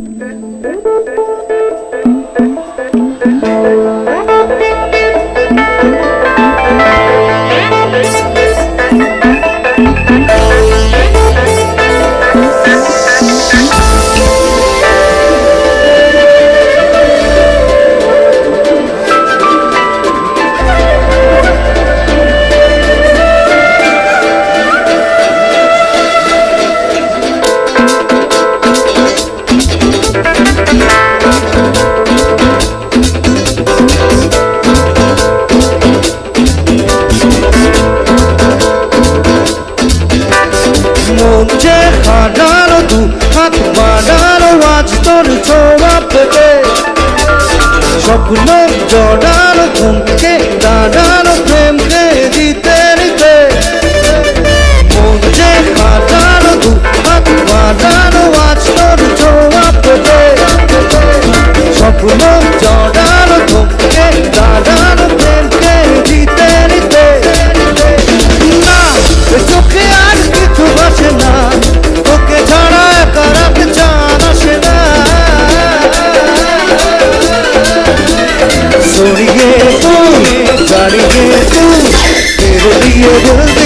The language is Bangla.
Música যে হারালো তু হাত বাড়ালো আজ তোর ছোড়া পেটে স্বপ্ন জড়ালো प्यारी तू। तेरे लिए दिल